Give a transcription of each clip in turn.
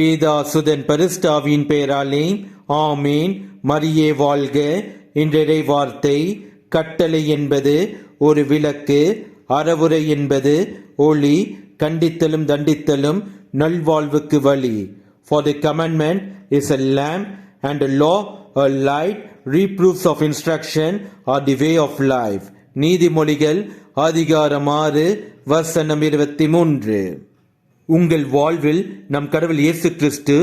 பீதா சுதன் பரிஸ்டாவின் பெயராலே ஆமேன். மரியே வாழ்க. என்றரை வார்த்தை கட்டளை என்பது ஒரு விளக்கு அறவுரை என்பது ஒளி கண்டித்தலும் தண்டித்தலும் நல்வாழ்வுக்கு வழி. For the commandment is a lamp and law a light reproofs of instruction are the way of life life. நீதிமொழிகள் அதிகாரம் ஆறு வசனம் இருபத்தி மூன்று. உங்கள் வாழ்வில் நம் கடவுள் இயேசு கிறிஸ்து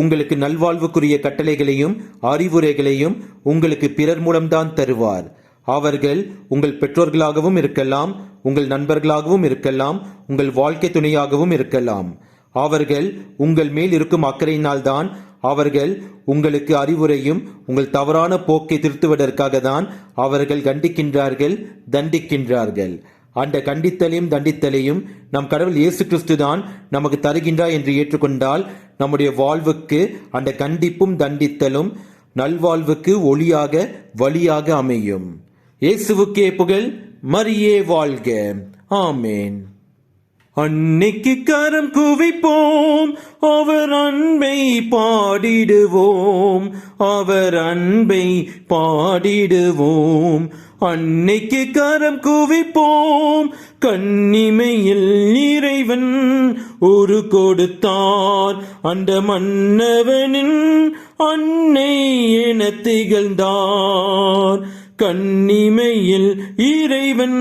உங்களுக்கு நல்வாழ்வுக்குரிய கட்டளைகளையும் அறிவுரைகளையும் உங்களுக்கு பிறர் மூலம்தான் தருவார். அவர்கள் உங்கள் பெற்றோர்களாகவும் இருக்கலாம் உங்கள் நண்பர்களாகவும் இருக்கலாம் உங்கள் வாழ்க்கை துணையாகவும் இருக்கலாம். அவர்கள் உங்கள் மேல் இருக்கும் அக்கறையினால்தான் அவர்கள் உங்களுக்கு அறிவுரையும் உங்கள் தவறான போக்கை திருத்துவதற்காக தான் அவர்கள் கண்டிக்கின்றார்கள் தண்டிக்கின்றார்கள். அந்த கண்டித்தலையும் தண்டித்தலையும் நம் கடவுள் இயேசு கிறிஸ்து தான் நமக்கு தருகின்றார் என்று ஏற்றுக்கொண்டால் நம்முடைய வாழ்வுக்கு அந்த கண்டிப்பும் தண்டித்தலும் நல்வாழ்வுக்கு ஒளியாக வழியாக அமையும். இயேசுவுக்கே புகழ் மரியே வாழ்க. ஆமேன். அன்னைக்கு கரம் குவிப்போம் அவர் அன்பை பாடிடுவோம் அவர் அன்பை பாடிடுவோம். அன்னைக்கு கரம் குவிப்போம் கண்ணிமையில் இறைவன் ஒரு கொடுத்தார். அந்த மன்னவனின் அன்னை என திகழ்ந்தார். கண்ணிமையில் இறைவன்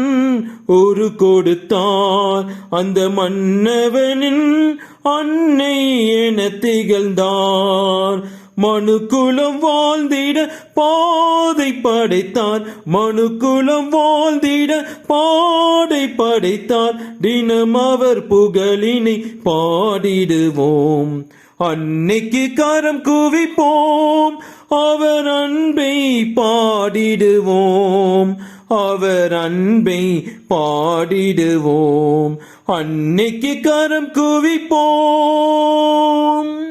ஒரு கொடுத்தார். அந்த மன்னவனின் அன்னை என திகழ்ந்தார். மனுக்குலம் வாழ்ந்திட பாதை படைத்தார். மனுக்குலம் வாழ்ந்திட பாடை படைத்தார். தினம் அவர் புகழினை பாடிடுவோம். அன்னைக்கு கரம் குவிப்போம். அவர் அன்பை பாடிடுவோம். அவர் அன்பை பாடிடுவோம். அன்னைக்கு கரம் குவிப்போம்.